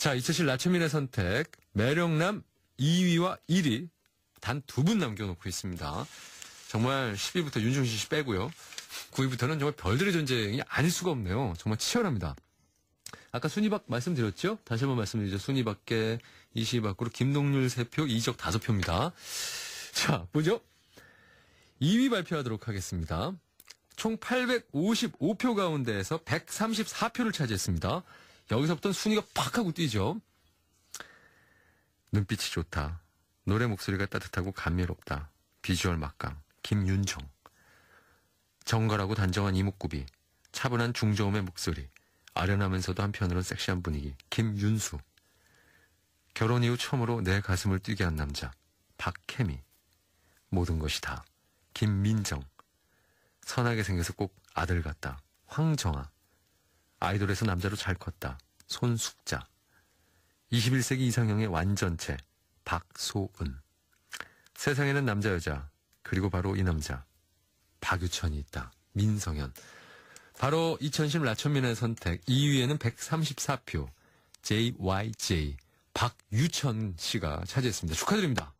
자, 2007 나초민의 선택, 매력남 2위와 1위 단 두 분 남겨놓고 있습니다. 정말 10위부터 윤종신 씨 빼고요. 9위부터는 정말 별들의 전쟁이 아닐 수가 없네요. 정말 치열합니다. 아까 순위 밖 말씀드렸죠? 다시 한번 말씀드리죠. 순위 밖에 20위 밖으로 김동률 3표, 이적 5표입니다. 자, 보죠? 2위 발표하도록 하겠습니다. 총 855표 가운데에서 134표를 차지했습니다. 여기서부터 순위가 팍 하고 뛰죠. 눈빛이 좋다. 노래 목소리가 따뜻하고 감미롭다. 비주얼 막강. 김윤정. 정갈하고 단정한 이목구비. 차분한 중저음의 목소리. 아련하면서도 한편으론 섹시한 분위기. 김윤수. 결혼 이후 처음으로 내 가슴을 뛰게 한 남자. 박혜미. 모든 것이 다. 김민정. 선하게 생겨서 꼭 아들 같다. 황정아. 아이돌에서 남자로 잘 컸다. 손숙자. 21세기 이상형의 완전체. 박소은. 세상에는 남자 여자. 그리고 바로 이 남자. 박유천이 있다. 민성현. 바로 2010 라천민의 선택 2위에는 134표. JYJ. 박유천 씨가 차지했습니다. 축하드립니다.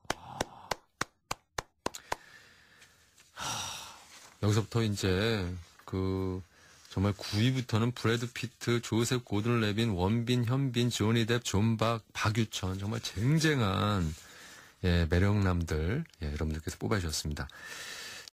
여기서부터 이제 그 정말 9위부터는 브래드 피트, 조셉 고든 레빈, 원빈, 현빈, 조니 뎁, 존박, 박유천 정말 쟁쟁한 예, 매력남들 예, 여러분들께서 뽑아주셨습니다.